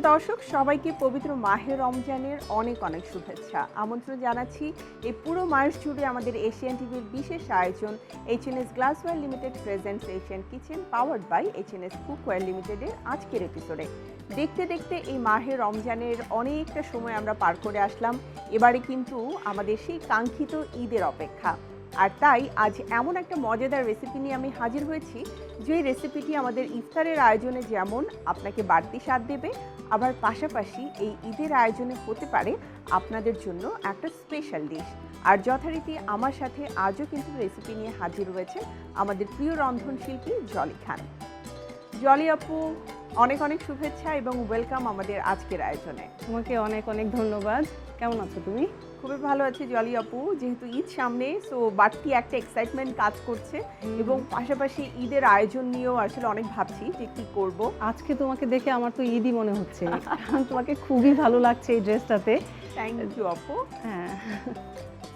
সুপ্রিয় দর্শক, সবাইকে পবিত্র মাহে রমজানের অনেক অনেক শুভেচ্ছা। আমন্ত্রণ জানাচ্ছি, এই পুরো মাস জুড়ে আমাদের এশিয়ান টিভির বিশেষ আয়োজন H N S glassware limited presents Asian kitchen powered by H N S cookware লিমিটেডের আজকের এপিসোডে দেখতে দেখতে এই মাহে রমজানের অনেকটা সময় আমরা পার করে আসলাম। এবারে কিন্তু আমাদের সেই কাঙ্ক্ষিত ঈদের অপেক্ষা। আর তাই আজ এমন একটা মজাদার রেসিপি নিয়ে আমি হাজির হয়েছি যে রেসিপিটি আমাদের ইফতারের আয়োজনে যেমন আপনাকে বাড়তি স্বাদ দেবে আবার পাশাপাশি এই ঈদের আয়োজনে হতে পারে আপনাদের জন্য একটা স্পেশাল ডিশ আর যথারীতি আমার সাথে আজও কিন্তু রেসিপি নিয়ে হাজির রয়েছে আমাদের প্রিয় রন্ধনশিল্পী জলি খান। জলি আপু, অনেক অনেক শুভেচ্ছা এবং ওয়েলকাম আমাদের আজকের আয়োজনে। তোমাকে অনেক অনেক ধন্যবাদ। কেমন আছো তুমি? খুবই ভালো আছে জলি আপু যেহেতু ঈদ সামনে সো বাড়তি একটা এক্সাইটমেন্ট কাজ করছে এবং পাশাপাশি ঈদের আয়োজন নিয়েও আসলে অনেক ভাবছি যে কি করব। আজকে তোমাকে দেখে আমার তো ঈদই মনে হচ্ছে। তোমাকে খুবই ভালো লাগছে এই ড্রেসটাতে। থ্যাংক ইউ আপু। হ্যাঁ।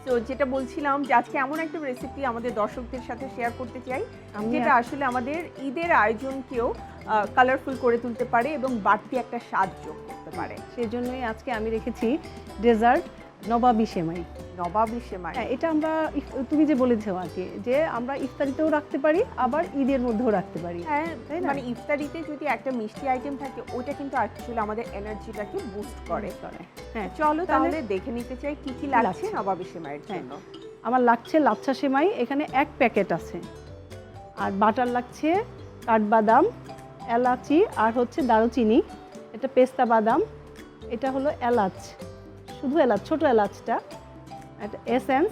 তো যেটা বলছিলাম যে আজকে এমন একটা রেসিপি আমাদের দর্শকদের সাথে শেয়ার করতে চাই যেটা আসলে আমাদের ঈদের আয়োজনকেও কালারফুল করে তুলতে পারে এবং বাড়তি একটা স্বাদ যোগ করতে পারে। সেই জন্যই আজকে আমি রেখেছি ডেজার্ট নবাবি সেমাই। নবাবি সেমাই। হ্যাঁ এটা আমরা তুমি যে বলেছ আর কি যে আমরা ইফতারিতেও রাখতে পারি আবার ঈদের মধ্যেও রাখতে পারি। হ্যাঁ তাই মানে ইফতারিতে যদি একটা মিষ্টি আইটেম থাকে ওটা কিন্তু অ্যাকচুয়ালি আমাদের এনার্জিটাকে বুস্ট করে। করে। হ্যাঁ চলো তাহলে- দেখে নিতে চাই কি কি লাগছে লাগছে। নবাবি সেমাইয়ের হ্যাঁ। জন্য? আমার লাগছে লাচ্ছা সেমাই এখানে এক প্যাকেট আছে। আর বাটার লাগছে কাঠবাদাম এলাচি আর হচ্ছে দারুচিনি এটা পেস্তা বাদাম এটা হলো এলাচ। শুধু এলাচ, ছোটো এলাচটা। একটা essence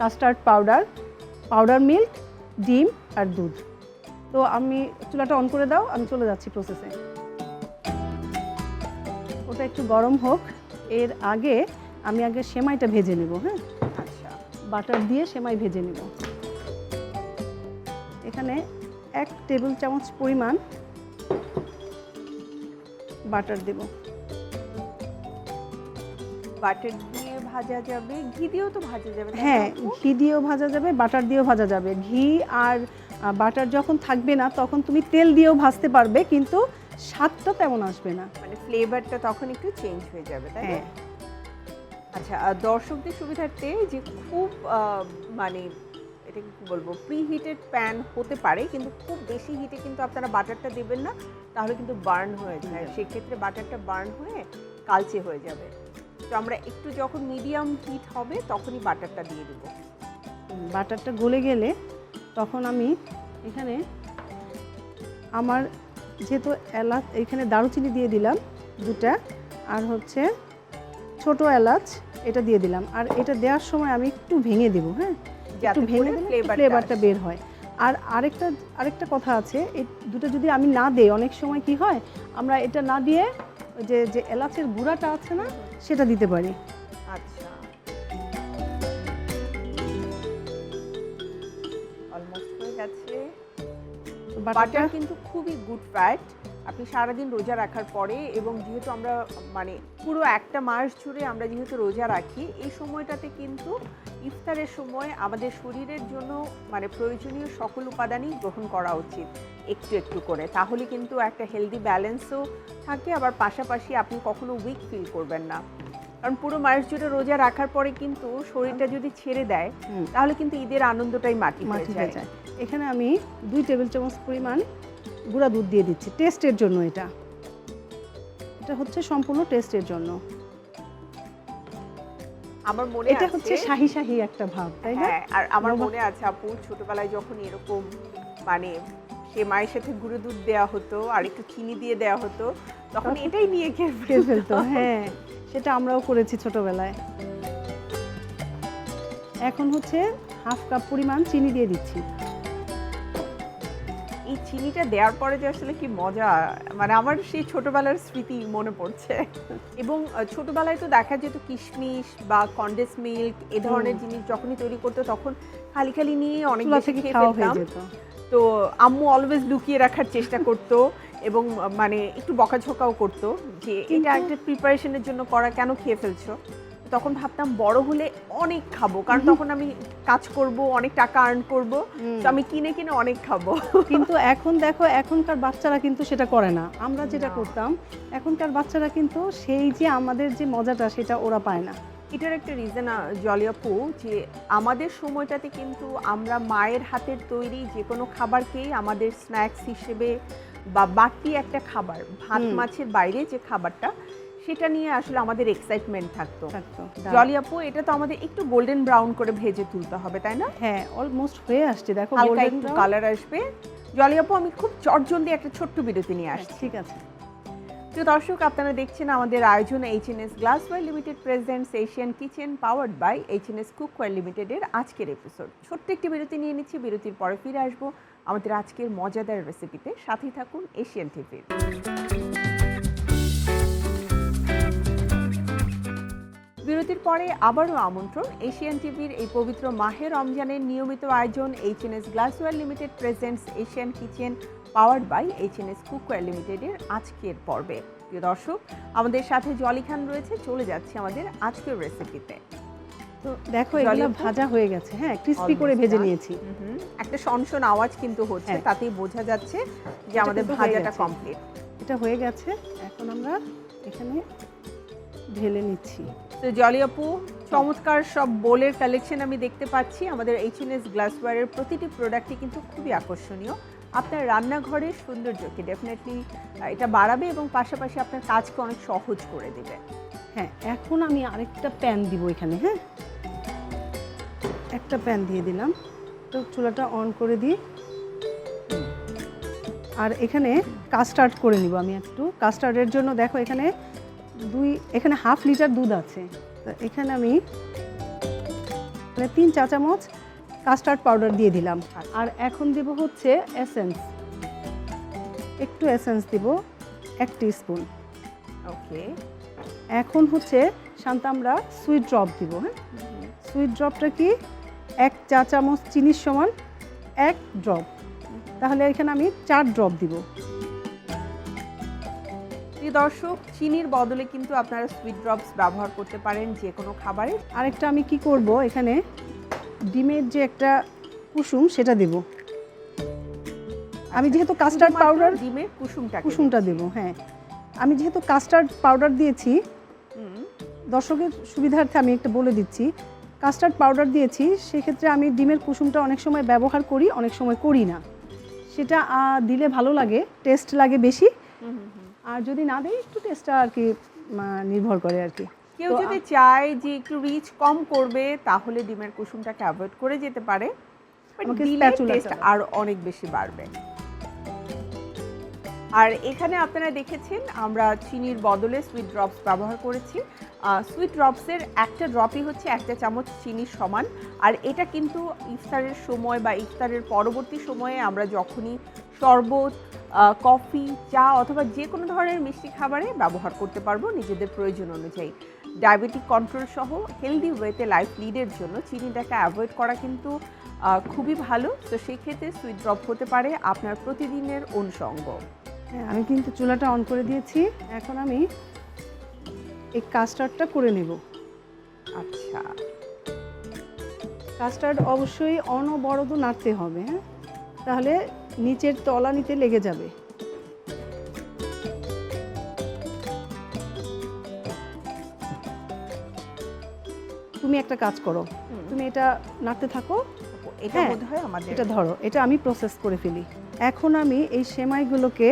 custard powder powder milk ডিম আর দুধ। তো আমি চুলাটা অন করে দাও, আমি চলে যাচ্ছি প্রসেসে ওটা একটু গরম হোক। এর আগে আমি আগে সেমাইটা ভেজে নেব হ্যাঁ? আচ্ছা বাটার দিয়ে সেমাই ভেজে নেব। এখানে এক টেবিল চামচ পরিমাণ বাটার দেব। বাটার দিয়ে ভাজা যাবে ঘি দিয়েও তো ভাজা যাবে হ্যাঁ ঘি দিয়েও ভাজা যাবে বাটার দিয়েও ভাজা যাবে। ঘি আর বাটার যখন থাকবে না তখন তুমি তেল দিয়েও ভাজতে পারবে কিন্তু স্বাদটা তেমন আসবে না। মানে ফ্লেভারটা তখন একটু চেঞ্জ হয়ে যাবে তাই হ্যাঁ। আচ্ছা আর দর্শকদের সুবিধার্থে যে খুব মানে এটা কি বলব প্রি হিটেড প্যান হতে পারে কিন্তু খুব বেশি হিটে কিন্তু আপনারা বাটারটা দেবেন না তাহলে কিন্তু বার্ন হয়ে যায়। সেক্ষেত্রে বাটারটা বার্ন হয়ে কালচে হয়ে যাবে। তো আমরা একটু যখন মিডিয়াম হিট হবে তখনই বাটারটা দিয়ে দেবো। বাটারটা গলে গেলে তখন আমি এখানে আমার যেহেতু এলাচ এখানে দারুচিনি দিয়ে দিলাম দুটা আর হচ্ছে ছোট এলাচ এটা দিয়ে দিলাম। আর এটা দেওয়ার সময় আমি একটু ভেঙে দেবো হ্যাঁ? একটু ভেঙে দিলে ফ্লেভারটা বের হয়। আর আরেকটা আরেকটা কথা আছে এই দুটো যদি আমি না দেই অনেক সময় কি হয় আমরা এটা না দিয়ে যে যে এলাচের গুঁড়াটা আছে না সেটা দিতে পারি। আচ্ছা। অলমোস্ট হয়ে গেছে। বাটার কিন্তু খুবই গুড ফ্যাট আপনি সারাদিন রোজা রাখার পরে এবং যেহেতু আমরা মানে পুরো একটা মাস জুড়ে আমরা যেহেতু রোজা রাখি এই সময়টাতে কিন্তু ইফতারের সময় আমাদের শরীরের জন্য মানে প্রয়োজনীয় সকল উপাদানই গ্রহণ করা উচিত। একটু একটু করে। তাহলে কিন্তু একটা হেলদি ব্যালেন্সও থাকে আবার পাশাপাশি আপনি কখনো উইক ফিল করবেন না। কারণ পুরো মাস জুড়ে রোজা রাখার পরে কিন্তু শরীরটা যদি ছেড়ে দেয় তাহলে কিন্তু ঈদের আনন্দটাই মাটি মাটি হয়ে যায়। এখানে আমি দুই টেবিল চামচ পরিমাণ গুঁড়া দুধ দিয়ে দিচ্ছি। টেস্টের জন্য এটা। এটা হচ্ছে সম্পূর্ণ টেস্টের জন্য। আমার মনে এটা হচ্ছে শাহি শাহি একটা ভাব তাই না? হ্যাঁ আর আমার মনে আছে আপু ছোটবেলায় যখন এরকম মানে সে মায়ের সাথে গুঁড়ো দুধ দেওয়া হতো আর একটু চিনি দিয়ে দেওয়া হতো তখন এটাই নিয়ে খেয়ে ফেলতো হ্যাঁ সেটা আমরাও করেছি ছোটবেলায়। এখন হচ্ছে হাফ কাপ পরিমাণ চিনি দিয়ে দিচ্ছি। এই চিনিটা দেওয়ার পরে যে আসলে কি মজা মানে আমার সেই ছোটবেলার স্মৃতি মনে পড়ছে। এবং ছোটবেলায় তো দেখা যেত কিশমিশ বা কন্ডেন্স মিল্ক এ ধরনের জিনিস যখনই তৈরি করতো তখন খালি খালি নিয়ে অনেক বেশি খেয়ে ফেলতাম। তো আম্মু অলওয়েজ লুকিয়ে রাখার চেষ্টা করতো এবং মানে একটু বকাঝকাও করতো যে এটা একটা প্রিপারেশনের জন্য করা কেন খেয়ে ফেলছো? তখন ভাবতাম বড় হলে অনেক খাব কারণ তখন আমি কাজ করব অনেক টাকা আর্ন করব তো আমি কিনে কিনে অনেক খাব। কিন্তু এখন দেখো এখনকার বাচ্চারা কিন্তু সেটা করে না। আমরা যেটা করতাম এখনকার বাচ্চারা কিন্তু সেই যে আমাদের যে মজাটা সেটা ওরা পায় না। এটার একটা রিজন জলিয়াপু যে আমাদের সময়টাতে কিন্তু আমরা মায়ের হাতের তৈরি যে কোনো খাবারকেই আমাদের স্ন্যাক্স হিসেবে বা বাড়তি একটা খাবার ভাত মাছের বাইরে যে খাবারটা সেটা নিয়ে আসলে আমাদের এক্সাইটমেন্ট থাকতো। থাকতো জলিয়াপু এটা তো আমাদের একটু গোল্ডেন ব্রাউন করে ভেজে তুলতে হবে তাই না? হ্যাঁ অলমোস্ট হয়ে আসছে দেখো একটু কালার আসবে। জলিয়াপু আমি খুব চটজলদি একটা ছোট্ট বিরতি নিয়ে হ্যাঁ, আসছি। ঠিক আছে। প্রিয় দর্শক, আপনারা দেখছেন আমাদের আয়োজন H N S glassware limited presents Asian kitchen powered by H N S cookware লিমিটেডের আজকের এপিসোড ছোট্ট একটি বিরতি নিয়ে নিচ্ছি, বিরতির পরে ফিরে আসব আমাদের আজকের মজাদার রেসিপিতে সাথেই থাকুন এশিয়ান টিভির বিরতির পরে আবারও আমন্ত্রণ এশিয়ান টিভির এই পবিত্র মাহে রমজানের নিয়মিত আয়োজন H N S glassware limited presents Asian kitchen powered by H N S cookware লিমিটেডের আজকের পর্বে। প্রিয় দর্শক আমাদের সাথে জলি খান রয়েছে চলে যাচ্ছে আমাদের আজকের রেসিপিতে তো দেখো এগুলো ভাজা হয়ে গেছে হ্যাঁ ক্রিস্পি করে ভেজে নিয়েছি। একটা সনসন আওয়াজ কিন্তু হচ্ছে হ্যাঁ। তাতেই বোঝা যাচ্ছে যে আমাদের ভাজাটা কমপ্লিট এটা হয়ে গেছে এখন আমরা এখানে ঢেলে নিচ্ছি। তো জলিয়াপু চমৎকার সব বোলের কালেকশন আমি দেখতে পাচ্ছি। আমাদের এইচ এন এস গ্লাসওয়ারের প্রতিটি প্রোডাক্টই কিন্তু খুবই আকর্ষণীয়। আপনার রান্নাঘরের সৌন্দর্যকে ডেফিনেটলি এটা বাড়াবে এবং পাশাপাশি আপনার কাজকে অনেক সহজ করে দেবে। হ্যাঁ এখন আমি আরেকটা প্যান দিব এখানে হ্যাঁ? একটা প্যান দিয়ে দিলাম। তো চুলাটা অন করে দিই। আর এখানে কাস্টার্ড করে নিব আমি একটু। কাস্টার্ডের জন্য দেখো এখানে দুই, এখানে হাফ লিটার দুধ আছে। তো এখানে আমি মানে তিন চা চামচ কাস্টার্ড পাউডার দিয়ে দিলাম। আর এখন দেব হচ্ছে এসেন্স। একটু এসেন্স দিব এক স্পুন ওকে। এখন হচ্ছে শান্ত আমরা সুইট ড্রপ দিব হ্যাঁ? সুইট ড্রপটা কি? এক চা চামচ চিনির সমান এক ড্রপ। তাহলে এখানে আমি চার ড্রপ দিব। প্রিয় দর্শক চিনির বদলে কিন্তু আপনারা সুইট ড্রপস ব্যবহার করতে পারেন যে কোনো খাবারে। আরেকটা আমি কি করব এখানে? ডিমের যে একটা কুসুম সেটা দেব। আমি যেহেতু কাস্টার্ড পাউডার ডিমের কুসুমটা কুসুমটা দেব হ্যাঁ। আমি যেহেতু কাস্টার্ড পাউডার দিয়েছি দর্শকের সুবিধার্থে আমি একটা বলে দিচ্ছি। কাস্টার্ড পাউডার দিয়েছি সেক্ষেত্রে আমি ডিমের কুসুমটা অনেক সময় ব্যবহার করি অনেক সময় করি না। সেটা দিলে ভালো লাগে টেস্ট লাগে বেশি। আর যদি না দেয় একটু টেস্টটা আর কি নির্ভর করে আর কি। কেউ যদি চায় যে একটু রিচ কম করবে তাহলে ডিমের কুসুমটাকে অ্যাভয়েড করে যেতে পারে। টেস্ট আর অনেক বেশি বাড়বে। আর এখানে আপনারা দেখেছেন আমরা চিনির বদলে সুইট ড্রপস ব্যবহার করেছি। সুইট ড্রপসের একটা ড্রপই হচ্ছে একটা চামচ চিনির সমান। আর এটা কিন্তু ইফতারের সময় বা ইফতারের পরবর্তী সময়ে আমরা যখনই শরবত কফি চা অথবা যে কোনো ধরনের মিষ্টি খাবারে ব্যবহার করতে পারব নিজেদের প্রয়োজন অনুযায়ী। ডায়াবেটিক কন্ট্রোল সহ হেলদি ওয়েতে লাইফ লিডের জন্য চিনিটাকে অ্যাভয়েড করা কিন্তু খুবই ভালো। তো সেই ক্ষেত্রে সুইট ড্রপ হতে পারে আপনার প্রতিদিনের অনুষঙ্গ। হ্যাঁ আমি কিন্তু চুলাটা অন করে দিয়েছি। এখন আমি এই কাস্টার্ডটা করে নেব। আচ্ছা। কাস্টার্ড অবশ্যই অনবরত নাড়তে হবে হ্যাঁ? তাহলে নিচের তলা নিতে লেগে যাবে। তুমি একটা কাজ করো। তুমি এটা নাড়তে থাকো। এটা হ্যাঁ, বোধ হয় আমাদের। এটা ধরো এটা আমি প্রসেস করে ফেলি। এখন আমি এই সেমাইগুলোকে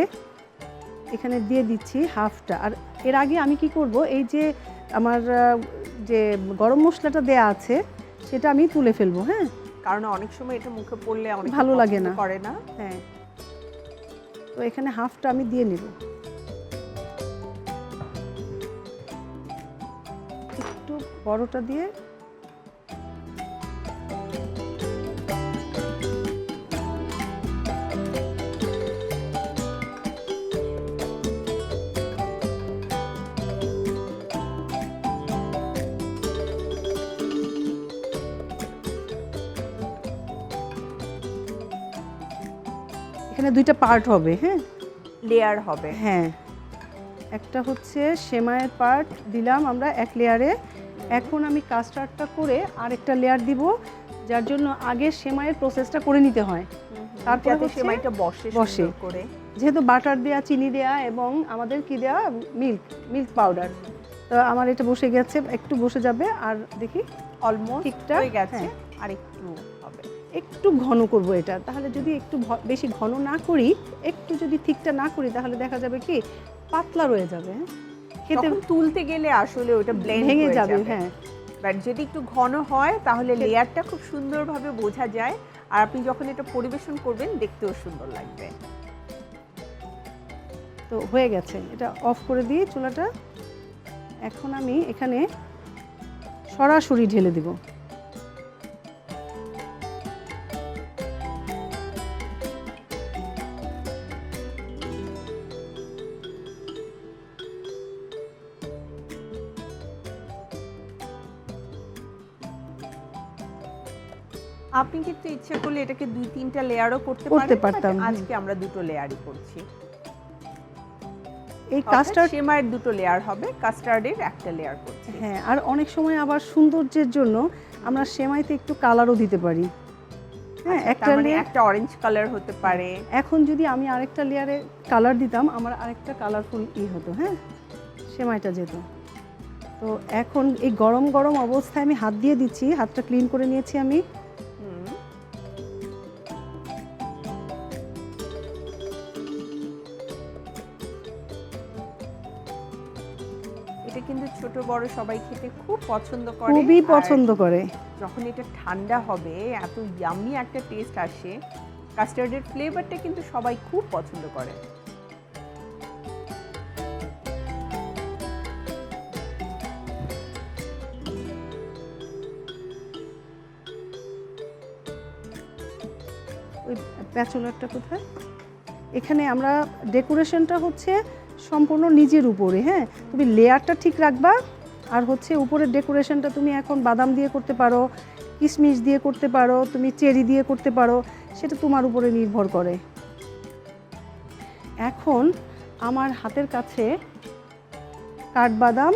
এখানে দিয়ে দিচ্ছি হাফটা আর এর আগে আমি কি করব এই যে আমার যে গরম মশলাটা দেয়া আছে সেটা আমি তুলে ফেলব হ্যাঁ? কারণ অনেক সময় এটা মুখে পড়লে অনেক ভালো লাগে না। করে না। হ্যাঁ। তো এখানে হাফটা আমি দিয়ে নেব। বড়টা দিয়ে এখানে দুইটা পার্ট হবে হ্যাঁ? লেয়ার হবে। হ্যাঁ। একটা হচ্ছে সেমাইয়ের পার্ট দিলাম আমরা এক লেয়ারে এখন আমি কাস্টার্ডটা করে আরেকটা লেয়ার দিব যার জন্য আগে সেমাইয়ের প্রসেসটা করে নিতে হয় তারপরে সেমাইটা বসে বসে। করে যেহেতু বাটার দেয়া চিনি দেয়া এবং আমাদের কি দেয়া মিল্ক মিল্ক পাউডার তো আমার এটা বসে গেছে একটু বসে যাবে আর দেখি অলমোস্ট ঠিকঠাক, হয়ে গেছে হ্যাঁ। আর একটু হবে একটু ঘন করব এটা তাহলে যদি একটু বেশি ঘন না করি একটু যদি ঠিকটা না করি তাহলে দেখা যাবে কি পাতলা রয়ে যাবে হ্যাঁ? খেতে তুলতে গেলে আসলে ওটা ব্লেন্ড ভেঙে হয়ে যাবে হ্যাঁ। বাট যদি একটু ঘন হয় তাহলে লেয়ারটা খুব সুন্দরভাবে বোঝা যায়। আর আপনি যখন এটা পরিবেশন করবেন দেখতেও সুন্দর লাগবে। তো হয়ে গেছে। এটা অফ করে দিয়ে চুলাটা এখন আমি এখানে সরাসরি ঢেলে দিব। ইচ্ছে করলে এটাকে দুই তিনটা লেয়ারও করতে করতে পারতাম, আজকে আমরা দুটো লেয়ারই করছি। এই কাস্টার্ড সেমাইয়ের দুটো লেয়ার হবে কাস্টার্ডের একটা লেয়ার করছি। হ্যাঁ আর অনেক সময় আবার সৌন্দর্যের জন্য আমরা সেমাইতে একটু কালারও দিতে পারি। হ্যাঁ আচ্ছা, একটা মানে একটা অরেঞ্জ কালার হতে পারে। এখন যদি আমি আরেকটা লেয়ারে কালার দিতাম আমার আরেকটা কালারফুল ই হতো হ্যাঁ সেমাইটা যেত। তো এখন এই গরম গরম অবস্থায় আমি হাত দিয়ে দিচ্ছি হাতটা ক্লিন করে নিয়েছি আমি। কিন্তু ছোট বড় সবাই খেতে খুব পছন্দ করে। খুবই পছন্দ করে। যখন এটা ঠান্ডা হবে এত ইয়ামি একটা টেস্ট আসে কাস্টার্ডের ফ্লেভারটা কিন্তু সবাই খুব পছন্দ করে। ওই প্যাচুলারটা কোথায়? এখানে আমরা ডেকোরেশনটা হচ্ছে সম্পূর্ণ নিজের উপরে হ্যাঁ? তুমি লেয়ারটা ঠিক রাখবা, আর হচ্ছে উপরের ডেকোরেশনটা তুমি এখন বাদাম দিয়ে করতে পারো কিশমিশ দিয়ে করতে পারো, তুমি চেরি দিয়ে করতে পারো, সেটা তোমার উপরে নির্ভর করে। এখন আমার হাতের কাছে কাঠবাদাম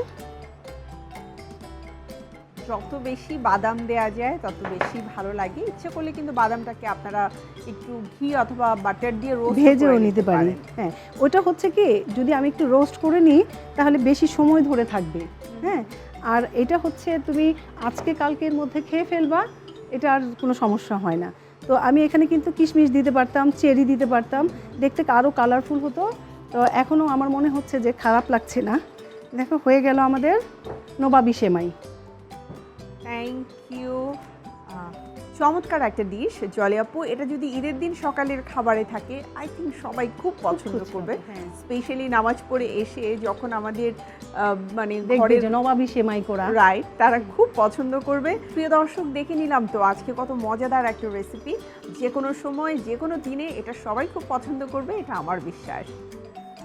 যত বেশি বাদাম দেয়া যায় তত বেশি ভালো লাগে। ইচ্ছে করলে কিন্তু বাদামটাকে আপনারা একটু ঘি অথবা বাটার দিয়ে রোস্ট ভেজেও নিতে পারি। হ্যাঁ ওটা হচ্ছে কি যদি আমি একটু রোস্ট করে নিই তাহলে বেশি সময় ধরে থাকবে। হ্যাঁ আর এটা হচ্ছে তুমি আজকে কালকের মধ্যে খেয়ে ফেলবা এটা আর কোনো সমস্যা হয় না। তো আমি এখানে কিন্তু কিশমিশ দিতে পারতাম চেরি দিতে পারতাম দেখতে আরও কালারফুল হতো। তো এখনও আমার মনে হচ্ছে যে খারাপ লাগছে না। দেখো হয়ে গেল আমাদের নবাবি সেমাই। থ্যাংক ইউ চমৎকার একটা ডিশ জলে আপু এটা যদি ঈদের দিন সকালের খাবারে থাকে আই থিঙ্ক সবাই খুব পছন্দ করবে। হ্যাঁ। স্পেশালি নামাজ পড়ে এসে যখন আমাদের মানে যে নবাবি সেমাই করা। রাইট তারা খুব পছন্দ করবে। প্রিয় দর্শক দেখে নিলাম তো আজকে কত মজাদার একটা রেসিপি যে কোনো সময় যে কোনো দিনে এটা সবাই খুব পছন্দ করবে এটা আমার বিশ্বাস।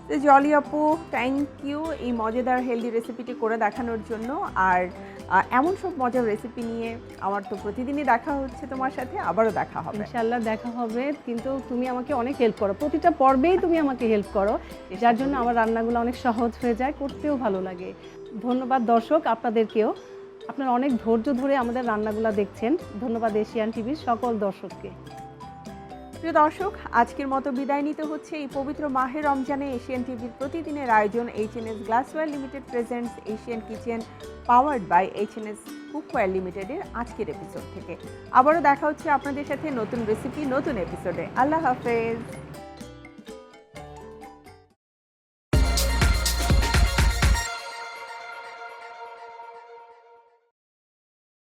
তো জলি আপু থ্যাংক ইউ এই মজাদার হেলদি রেসিপিটি করে দেখানোর জন্য। আর এমন সব মজার রেসিপি নিয়ে আমার তো প্রতিদিনই দেখা হচ্ছে তোমার সাথে, আবারও দেখা হবে। ইনশাল্লাহ দেখা হবে, কিন্তু তুমি আমাকে অনেক হেল্প করো। প্রতিটা পর্বেই তুমি আমাকে হেল্প করো, যার জন্য আমার রান্নাগুলো অনেক সহজ হয়ে যায়, করতেও ভালো লাগে। ধন্যবাদ দর্শক আপনাদেরকেও। আপনারা অনেক ধৈর্য ধরে আমাদের রান্নাগুলো দেখছেন। ধন্যবাদ এশিয়ান টিভির সকল দর্শককে। প্রিয় দর্শক, আজকের মতো বিদায় নিতে হচ্ছে এই পবিত্র মাহে রমজানে এশিয়ান টিভির প্রতিদিনের আয়োজন H N S glassware limited presents Asian kitchen powered by H N S cookware লিমিটেডের আজকের এপিসোড থেকে। আবারও দেখা হচ্ছে আপনাদের সাথে নতুন রেসিপি নতুন এপিসোডে আল্লাহ হাফেজ।